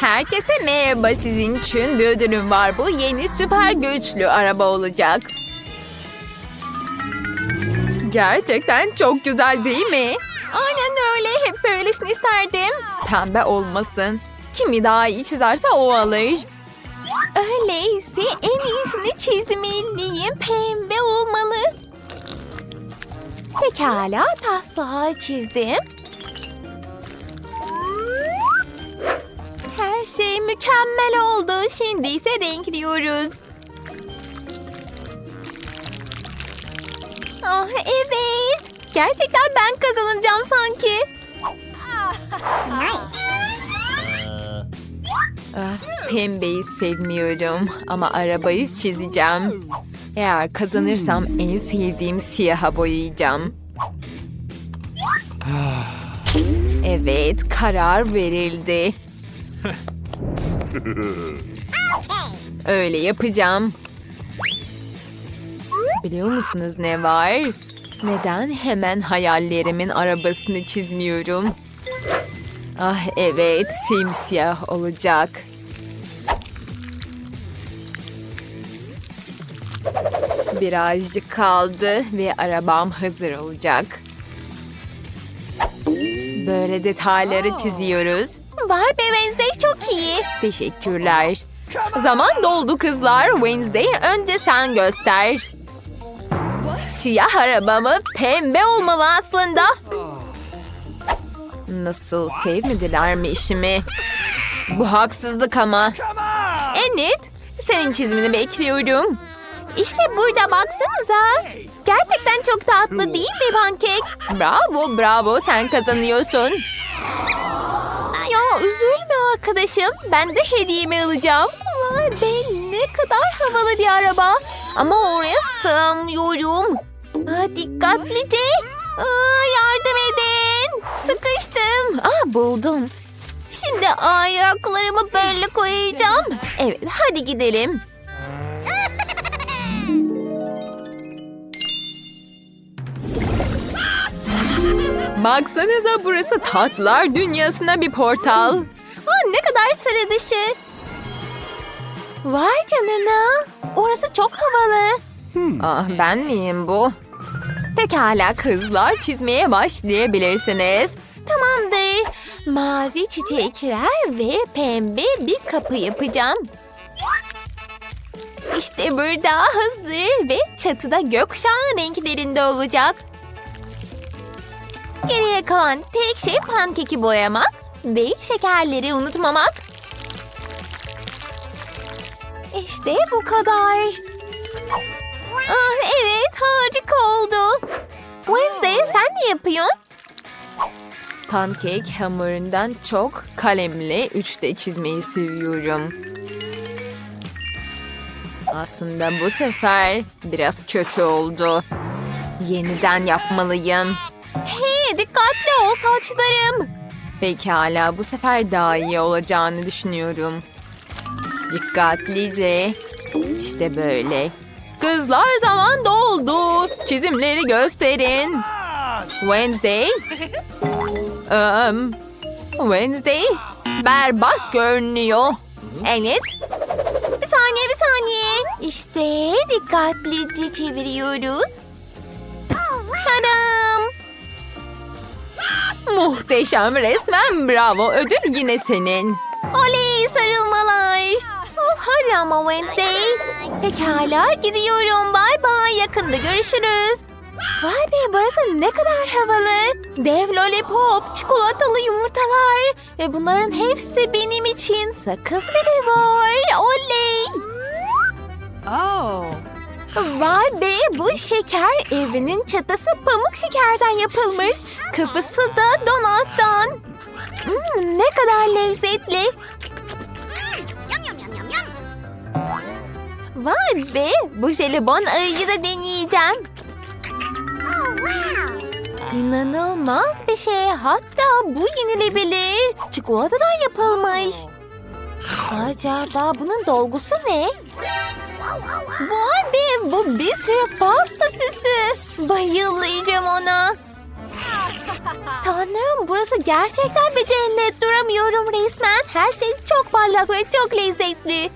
Herkese merhaba sizin için bir var. Bu yeni süper güçlü araba olacak. Gerçekten çok güzel değil mi? Aynen öyle. Hep böylesini isterdim. Pembe olmasın. Kimi daha iyi çizerse o alır. Öyleyse en iyisini çizmeliyim. Pembe olmalı. Pekala taslağı çizdim. Her şey mükemmel oldu. Şimdi ise renkliyoruz. Ah evet. Gerçekten ben kazanacağım sanki. Ah, pembeyi sevmiyorum ama arabayı çizeceğim. Eğer kazanırsam en sevdiğim siyaha boyayacağım. Evet, karar verildi. Öyle yapacağım. Biliyor musunuz ne var? Neden hemen hayallerimin arabasını çizmiyorum? Ah evet, simsiyah olacak. Birazcık kaldı ve arabam hazır olacak. Böyle detayları çiziyoruz. Vay be Wednesday çok iyi. Teşekkürler. Zaman doldu kızlar. Wednesday önce sen göster. Siyah arabamı pembe olmalı aslında. Nasıl sevmediler mi işimi? Bu haksızlık ama. Enid, senin çizimini bekliyorum. İşte burada baksanıza. Gerçekten çok tatlı değil mi pankek? Bravo, bravo sen kazanıyorsun. Ya üzülme arkadaşım. Ben de hediyemi alacağım. Vay be ne kadar havalı bir araba. Ama oraya sığamıyorum. Aa, dikkatlice. Aa, yardım edin. Sıkıştım. Aa, buldum. Şimdi ayaklarımı böyle koyacağım. Evet hadi gidelim. Baksanıza burası tatlar dünyasına bir portal. Aa, ne kadar sıra dışı. Vay canına. Orası çok havalı. Ah, ben miyim bu? Pekala kızlar çizmeye başlayabilirsiniz. Tamamdır. Mavi çiçekler ve pembe bir kapı yapacağım. İşte burada hazır ve çatıda gökkuşağı renklerinde olacak. Geriye kalan tek şey pankeki boyamak ve şekerleri unutmamak. İşte bu kadar. Ah, evet harika oldu. Wednesday sen ne yapıyorsun? Pankek hamurundan çok kalemle üçte çizmeyi seviyorum. Aslında bu sefer biraz kötü oldu. Yeniden yapmalıyım. Hey dikkatli ol saçlarım. Pekala bu sefer daha iyi olacağını düşünüyorum. Dikkatlice. İşte böyle. Kızlar zaman doldu. Çizimleri gösterin. Wednesday. Um, Wednesday. Berbat görünüyor. Evet. Bir saniye bir saniye. İşte dikkatlice çeviriyoruz. Muhteşem resmen bravo. Ödül yine senin. Oley sarılmalar. Oh, hadi ama Wednesday. Pekala gidiyorum. Bye bye. Yakında görüşürüz. Vay be burası ne kadar havalı. Dev lollipop, çikolatalı yumurtalar. Ve bunların hepsi benim için. Sakız bile var. Vay be bu şeker evinin çatısı pamuk şekerden yapılmış. Kapısı da donattan. Hmm, ne kadar lezzetli. Vay be bu jelibon ayıyı da deneyeceğim. İnanılmaz bir şey. Hatta bu yenilebilir. Çikolatadan yapılmış. Acaba bunun dolgusu ne? Vay be bu bir sürü pasta süsü. Bayılacağım ona. Tanrım burası gerçekten bir cennet duramıyorum resmen. Her şey çok parlak ve çok lezzetli.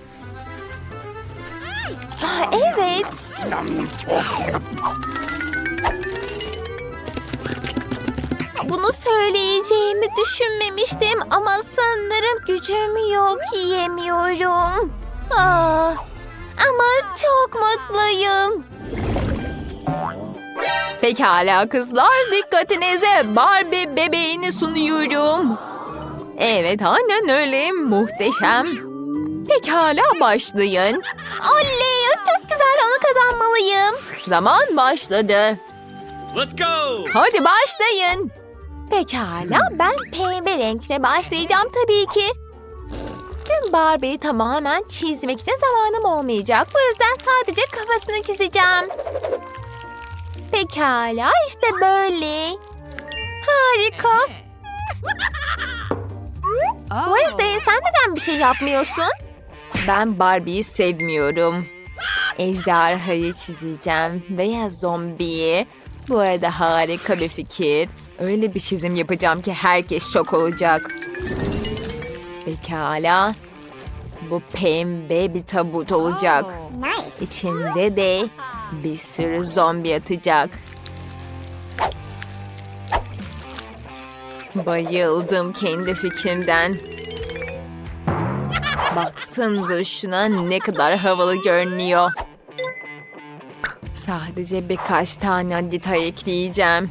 Ah, evet. Bunu söyleyeceğimi düşünmemiştim ama sanırım gücüm yok yiyemiyorum. Ah, ama çok mutluyum. Pekala kızlar dikkatinize Barbie bebeğini sunuyorum. Evet aynen öyle muhteşem. Pekala başlayın. Oley çok güzel onu kazanmalıyım. Zaman başladı. Let's go! Hadi başlayın. Pekala ben pembe renkle başlayacağım tabii ki. Tüm Barbie'yi tamamen çizmek için zamanım olmayacak. Bu yüzden sadece kafasını çizeceğim. Pekala işte böyle. Harika. Wednesday sen neden bir şey yapmıyorsun? Ben Barbie'yi sevmiyorum. Ejderhayı çizeceğim veya zombiyi. Bu arada harika bir fikir. Öyle bir çizim yapacağım ki herkes şok olacak. Pekala. Bu pembe bir tabut olacak. Oh. İçinde de bir sürü zombi yatacak. Bayıldım kendi fikrimden. Baksanıza şuna ne kadar havalı görünüyor. Sadece birkaç tane detay ekleyeceğim.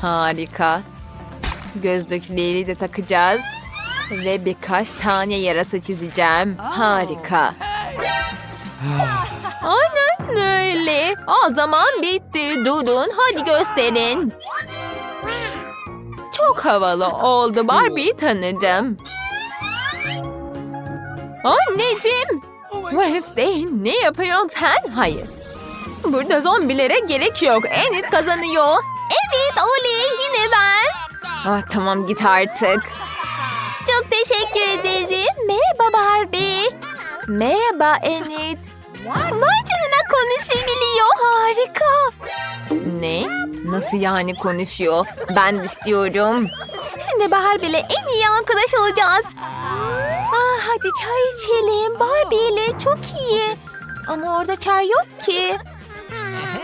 Harika. Gözlükleri de takacağız. Ve birkaç tane yarasa çizeceğim. Harika. Aynen öyle. O zaman bitti. Durun hadi gösterin. Çok havalı oldu. Barbie'yi tanıdım. Anneciğim. Wednesday ne yapıyorsun sen? Hayır. Burada zombilere gerek yok. Enid kazanıyor. Evet oley yine ben. Ah, tamam git artık. Çok teşekkür ederim. Merhaba Barbie. Merhaba Enid. Vay canına konuşabiliyor. Harika. Ne? Nasıl yani konuşuyor? Ben istiyorum. Şimdi Barbie ile en iyi arkadaş olacağız. Ah, hadi çay içelim. Barbie ile çok iyi. Ama orada çay yok ki.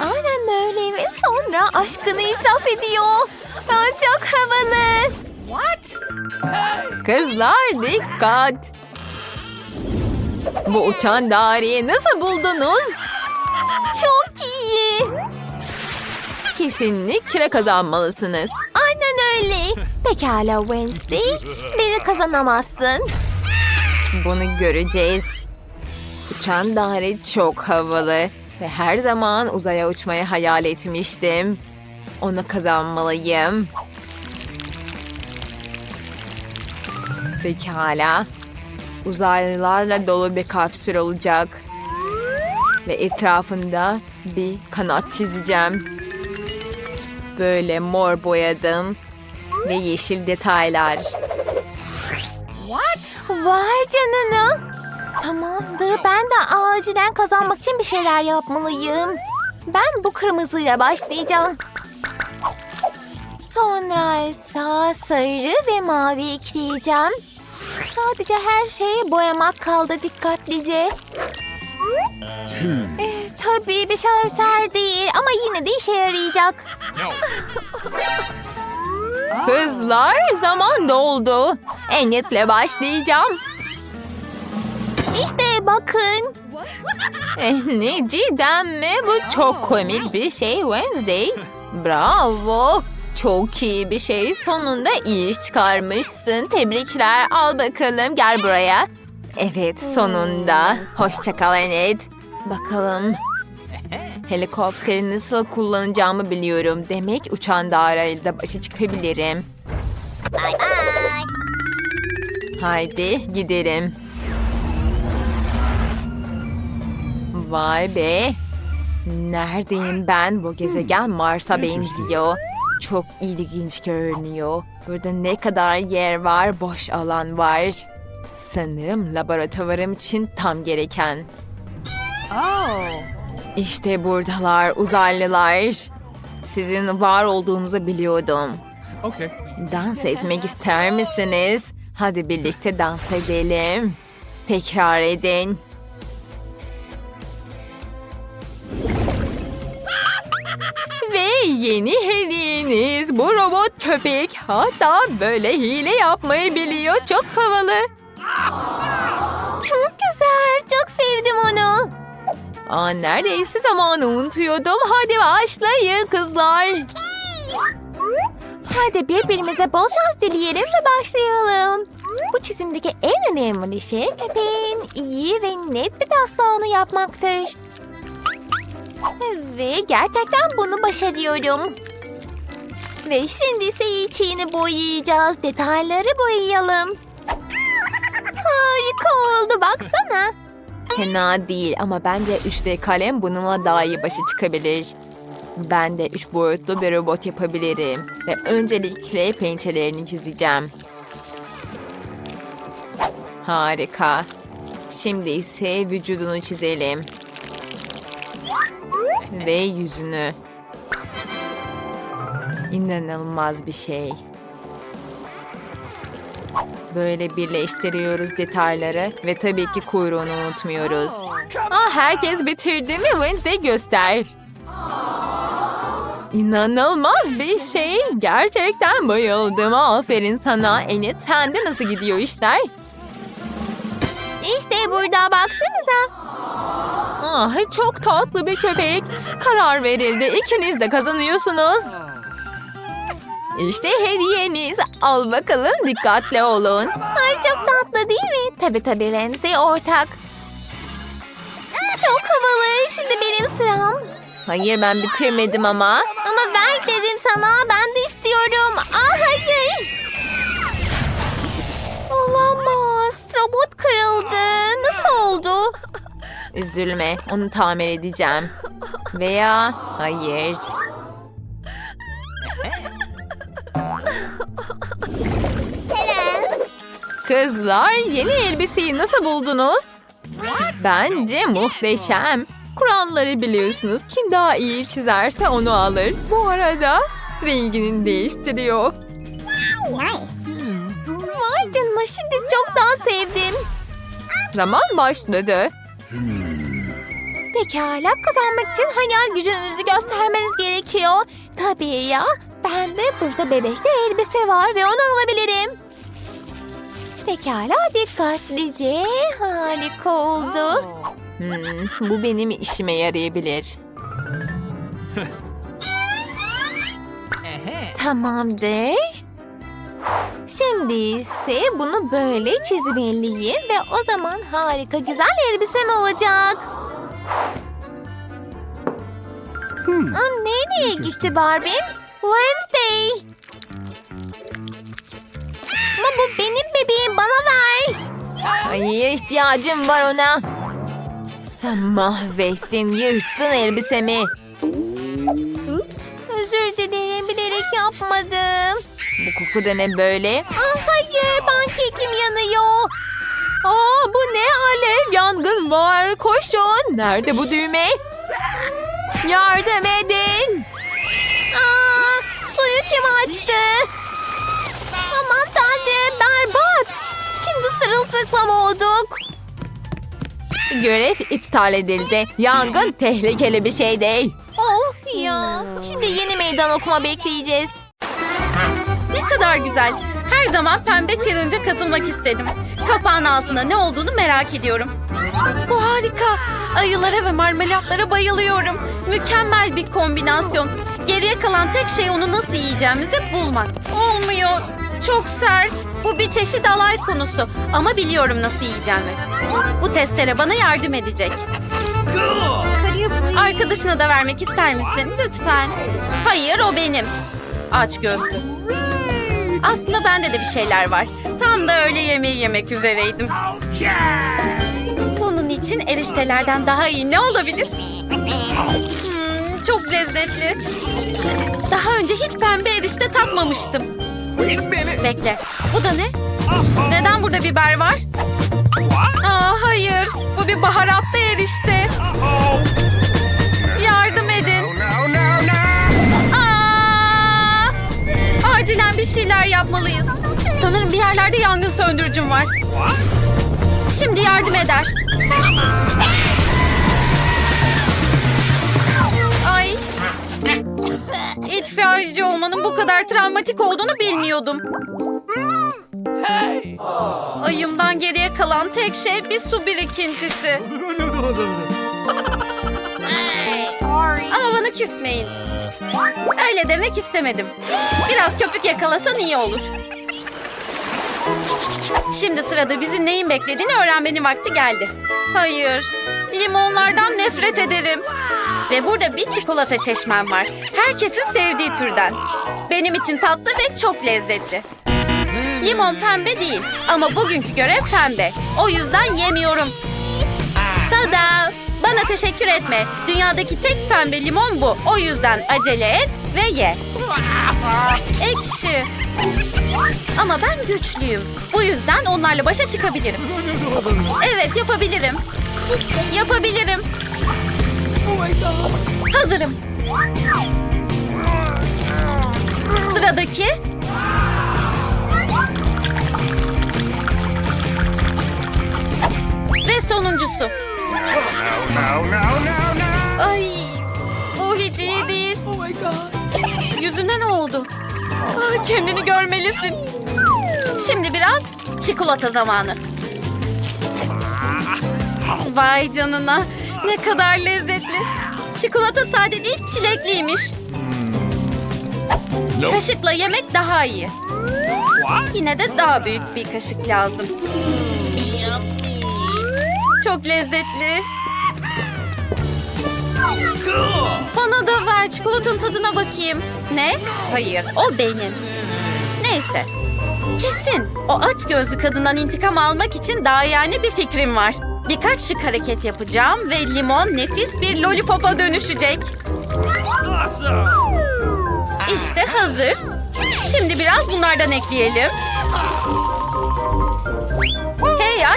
Aynen böyle ve sonra aşkını itiraf ediyor. Aa, çok havalı. What? Kızlar dikkat. Bu uçan daireyi nasıl buldunuz? Çok iyi. Kesinlikle kazanmalısınız. Aynen öyle. Pekala Wednesday. Beni kazanamazsın. Bunu göreceğiz. Uçan daire çok havalı. Ve her zaman uzaya uçmayı hayal etmiştim. Onu kazanmalıyım. Pekala. Uzaylılarla dolu bir kapsül olacak. Ve etrafında bir kanat çizeceğim. Böyle mor boyadım. Ve yeşil detaylar. What? Vay canına. Tamamdır ben de acilen kazanmak için bir şeyler yapmalıyım. Ben bu kırmızıyla başlayacağım. Sonra ise sarı ve mavi ekleyeceğim. Sadece her şeyi boyamak kaldı dikkatlice. Eh, tabii bir şaheser değil ama yine de işe yarayacak. Kızlar zaman doldu. Enid'le başlayacağım. İşte bakın. Eh, ne cidden mi? Bu çok komik bir şey Wednesday. Bravo. Çok iyi bir şey. Sonunda iyi iş çıkarmışsın. Tebrikler. Al bakalım. Gel buraya. Evet sonunda. Hoşça kal Enid. Bakalım. Helikopteri nasıl kullanacağımı biliyorum. Demek uçan daireyle başa çıkabilirim. Bye bye. Haydi gidelim. Vay be. Neredeyim ben? Bu gezegen Mars'a benziyor. Çok ilginç görünüyor. Burada ne kadar yer var, boş alan var. Sanırım laboratuvarım için tam gereken. Oh. İşte buradalar uzaylılar. Sizin var olduğunuzu biliyordum. Okay. Dans etmek ister misiniz? Hadi birlikte dans edelim. Tekrar edin. Yeni hediyeniz bu robot köpek. Hatta böyle hile yapmayı biliyor. Çok havalı. Çok güzel. Çok sevdim onu. Aa, neredeyse zamanı unutuyordum. Hadi başlayın kızlar. Hadi birbirimize bol şans dileyelim ve başlayalım. Bu çizimdeki en önemli şey köpeğin iyi ve net bir taslağını yapmaktır. Ve gerçekten bunu başarıyorum. Ve şimdi ise içini boyayacağız. Detayları boyayalım. Harika oldu baksana. Fena değil ama bence 3D kalem bununla daha iyi başa çıkabilir. Ben de üç boyutlu bir robot yapabilirim. Ve öncelikle pençelerini çizeceğim. Harika. Şimdi ise vücudunu çizelim. Ve yüzünü. İnanılmaz bir şey. Böyle birleştiriyoruz detayları ve tabii ki kuyruğunu unutmuyoruz. Ah herkes bitirdi mi? Wednesday göster. İnanılmaz bir şey. Gerçekten bayıldım. Aferin sana. Enet sende nasıl gidiyor işler? İşte burada baksanıza. Ah, çok tatlı bir köpek. Karar verildi. İkiniz de kazanıyorsunuz. İşte hediyeniz. Al bakalım dikkatli olun. Ay çok tatlı değil mi? Tabii tabii Wednesday ortak. Çok havalı. Şimdi benim sıram. Hayır ben bitirmedim ama. Ama ver dedim sana. Ben de istiyorum. Aa hayır. Olamaz. Robot kırıldı. Nasıl oldu? Üzülme. Onu tamir edeceğim. Veya hayır. Kızlar yeni elbiseyi nasıl buldunuz? Bence muhteşem. Kuralları biliyorsunuz. Kim daha iyi çizerse onu alır. Bu arada rengini değiştiriyor. Vay canına şimdi çok daha sevdim. Zaman başladı. Pekala kazanmak için hayal gücünüzü göstermeniz gerekiyor. Tabii ya. Bende burada bebekte elbise var ve onu alabilirim. Pekala dikkatlice. Harika oldu. Hmm, bu benim işime yarayabilir. Tamamdır. Şimdi ise bunu böyle çizmeliyim ve o zaman harika güzel elbisem olacak. Aa, nereye gitti Barbie? Wednesday. Ama bu benim bebeğim bana ver. Hayır ihtiyacım var ona. Sen mahvettin, yırttın elbisemi. Özür dilerim, bilerek yapmadım. Bu koku da ne böyle? Aa, hayır, pankekim yanıyor. Aa, bu ne alev? Yangın var. Koşun. Nerede bu düğme? Yardım edin. Aa, suyu kim açtı? Aman tanrım berbat. Şimdi sırılsıklam olduk. Görev iptal edildi. Yangın tehlikeli bir şey değil. Of ya. Şimdi yeni meydan okuma bekleyeceğiz. Ne kadar güzel. Her zaman pembe challenge'a katılmak istedim. Kapağın altında ne olduğunu merak ediyorum. Bu harika. Ayılara ve marmelatlara bayılıyorum. Mükemmel bir kombinasyon. Geriye kalan tek şey onu nasıl yiyeceğimizi bulmak. Olmuyor. Çok sert. Bu bir çeşit alay konusu. Ama biliyorum nasıl yiyeceğimi. Bu testere bana yardım edecek. Arkadaşına da vermek ister misin? Lütfen. Hayır o benim. Aç gözlü. Aslında bende de bir şeyler var. Tam da öyle yemeği yemek üzereydim. Bunun için eriştelerden daha iyi ne olabilir? Hmm, çok lezzetli. Daha önce hiç pembe erişte tatmamıştım. Bekle. Bu da ne? Neden burada biber var? Aa, hayır. Bu bir baharatlı erişte. Bir şeyler yapmalıyız. Sanırım bir yerlerde yangın söndürücüm var. Şimdi yardım eder. Ay. İtfaiyeci olmanın bu kadar travmatik olduğunu bilmiyordum. Ayımdan geriye kalan tek şey bir su birikintisi. Ama bana küsmeyin. Öyle demek istemedim. Biraz köpük yakalasan iyi olur. Şimdi sırada bizi neyin beklediğini öğrenmenin vakti geldi. Hayır, limonlardan nefret ederim. Ve burada bir çikolata çeşmem var. Herkesin sevdiği türden. Benim için tatlı ve çok lezzetli. Limon pembe değil ama bugünkü görev pembe. O yüzden yemiyorum. Tada! Bana teşekkür etme. Dünyadaki tek pembe limon bu. O yüzden acele et ve ye. Ekşi. Ama ben güçlüyüm. Bu yüzden onlarla başa çıkabilirim. Evet yapabilirim. Yapabilirim. Hazırım. Sıradaki. Ve sonuncusu. Ay, bu hiç iyi değil. Yüzüne ne oldu? Ah, kendini görmelisin. Şimdi biraz çikolata zamanı. Vay canına. Ne kadar lezzetli. Çikolata sade değil çilekliymiş. Kaşıkla yemek daha iyi. Yine de daha büyük bir kaşık lazım. Çok lezzetli. Bana da ver çikolatanın tadına bakayım. Ne? Hayır, o benim. Neyse. Kesin o aç gözlü kadından intikam almak için daha yani bir fikrim var. Birkaç şık hareket yapacağım ve limon nefis bir lollipopa dönüşecek. İşte hazır. Şimdi biraz bunlardan ekleyelim.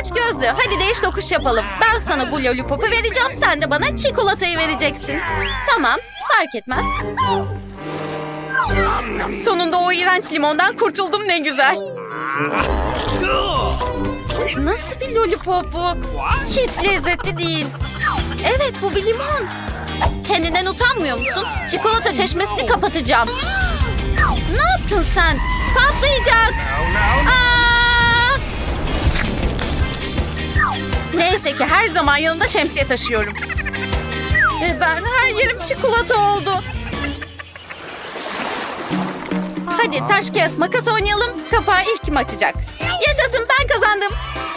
Aç gözlü. Hadi değiş dokuş yapalım. Ben sana bu lollipopu vereceğim. Sen de bana çikolatayı vereceksin. Tamam. Fark etmez. Sonunda o iğrenç limondan kurtuldum ne güzel. Nasıl bir lollipop bu? Hiç lezzetli değil. Evet bu bir limon. Kendinden utanmıyor musun? Çikolata çeşmesini kapatacağım. Ne yaptın sen? Patlayacak. Aa! Neyse ki her zaman yanımda şemsiye taşıyorum. Ve ben her yerim çikolata oldu. Hadi taş kağıt makas oynayalım. Kapağı ilk kim açacak? Yaşasın ben kazandım.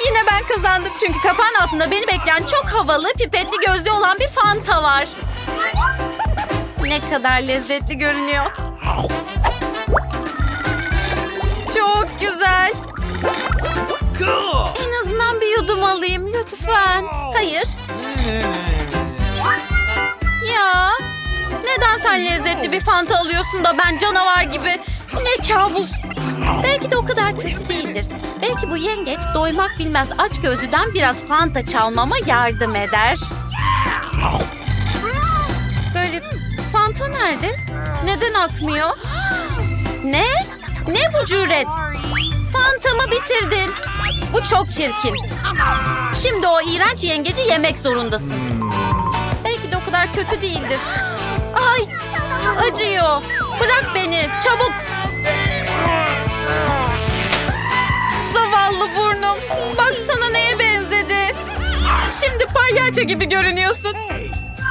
Yine ben kazandım çünkü kapağın altında beni bekleyen çok havalı pipetli gözlü olan bir fanta var. Ne kadar lezzetli görünüyor. Çok güzel. En azından bir yudum alayım lütfen. Hayır. Ya neden sen lezzetli bir fanta alıyorsun da ben canavar gibi? Ne kabus. Belki de o kadar kötü değildir. Belki bu yengeç doymak bilmez aç gözlüden biraz fanta çalmama yardım eder. Böyle fanta nerede? Neden akmıyor? Ne? Ne bu cüret? Fantamı bitirdin. Bu çok çirkin. Şimdi o iğrenç yengeci yemek zorundasın. Belki de o kadar kötü değildir. Ay, acıyor. Bırak beni, çabuk. Zavallı burnum. Baksana neye benzedi. Şimdi palyaço gibi görünüyorsun.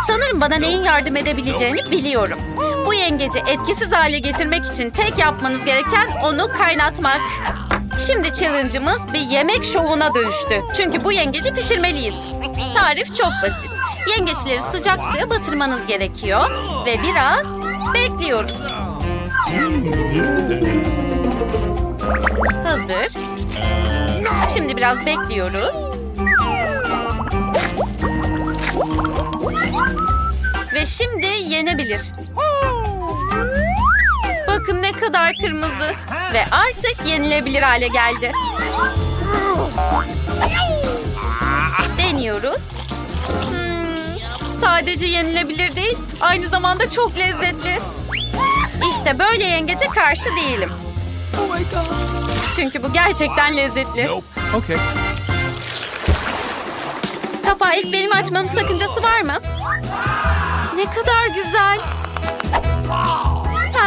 Sanırım bana neyin yardım edebileceğini biliyorum. Bu yengeci etkisiz hale getirmek için tek yapmanız gereken onu kaynatmak. Şimdi challenge'ımız bir yemek şovuna dönüştü. Çünkü bu yengeci pişirmeliyiz. Tarif çok basit. Yengeçleri sıcak suya batırmanız gerekiyor ve biraz bekliyoruz. Hazır. Şimdi biraz bekliyoruz. Ve şimdi yenebilir. Kadar kırmızı. Ve artık yenilebilir hale geldi. Deniyoruz. Hmm, sadece yenilebilir değil, aynı zamanda çok lezzetli. İşte böyle yengece karşı değilim. Çünkü bu gerçekten lezzetli. Okay. Kapağı ilk benim açmamın sakıncası var mı? Ne kadar güzel.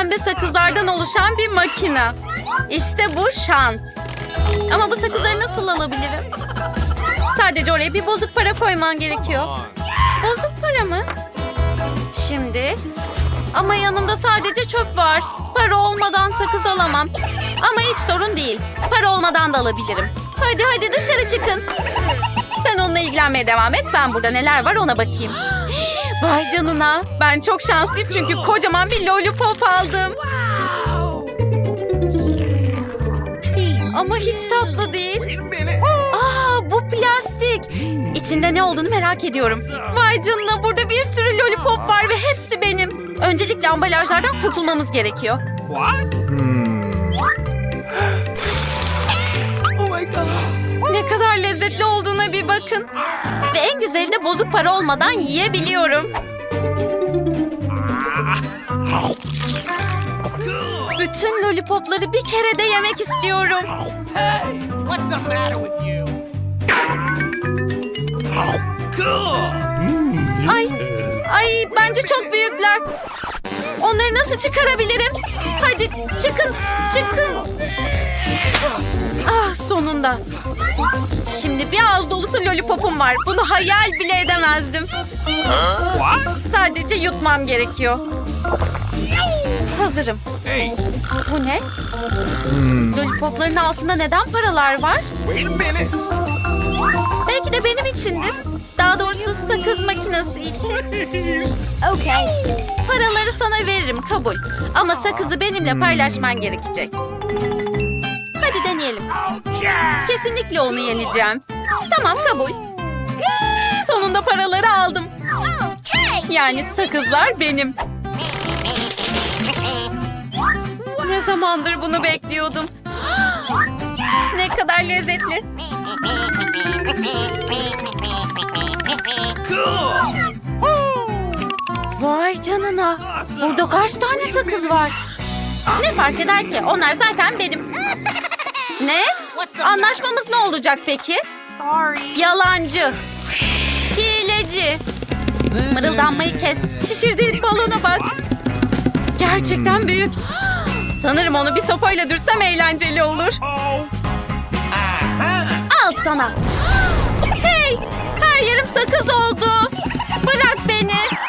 Pembe sakızlardan oluşan bir makine. İşte bu şans. Ama bu sakızları nasıl alabilirim? Sadece oraya bir bozuk para koyman gerekiyor. Bozuk para mı? Şimdi. Ama yanımda sadece çöp var. Para olmadan sakız alamam. Ama hiç sorun değil. Para olmadan da alabilirim. Hadi hadi dışarı çıkın. Sen onunla ilgilenmeye devam et. Ben burada neler var ona bakayım. Vay canına. Ben çok şanslıyım çünkü kocaman bir lollipop aldım. Ama hiç tatlı değil. Aa bu plastik. İçinde ne olduğunu merak ediyorum. Vay canına burada bir sürü lollipop var ve hepsi benim. Öncelikle ambalajlardan kurtulmamız gerekiyor. What? God. Ne kadar lezzetli bakın. Ve en güzeli de bozuk para olmadan yiyebiliyorum. Bütün lollipopları bir kere de yemek istiyorum. What's the matter with you? Ay, ay bence çok büyükler. Onları nasıl çıkarabilirim? Hadi çıkın, çıkın. Ah sonunda. Şimdi bir ağız dolusu lollipopum var. Bunu hayal bile edemezdim. Sadece yutmam gerekiyor. Hazırım. Hey, Bu ne? Lollipopların altında neden paralar var? Belki de benim içindir. Daha doğrusu sakız makinesi için. Okay. Paraları sana veririm kabul. Ama sakızı benimle paylaşman gerekecek. Deneyelim. Kesinlikle onu yeneceğim. Tamam kabul. Sonunda paraları aldım. Yani sakızlar benim. Ne zamandır bunu bekliyordum. Ne kadar lezzetli. Vay canına. Burada kaç tane sakız var? Ne fark eder ki? Onlar zaten benim. Ne? Anlaşmamız ne olacak peki? Sorry. Yalancı. Hileci. Mırıldanmayı kes. Şişirdiğin balona bak. Gerçekten büyük. Sanırım onu bir sopayla dürsem eğlenceli olur. Al sana. Hey! Her yerim sakız oldu. Bırak beni.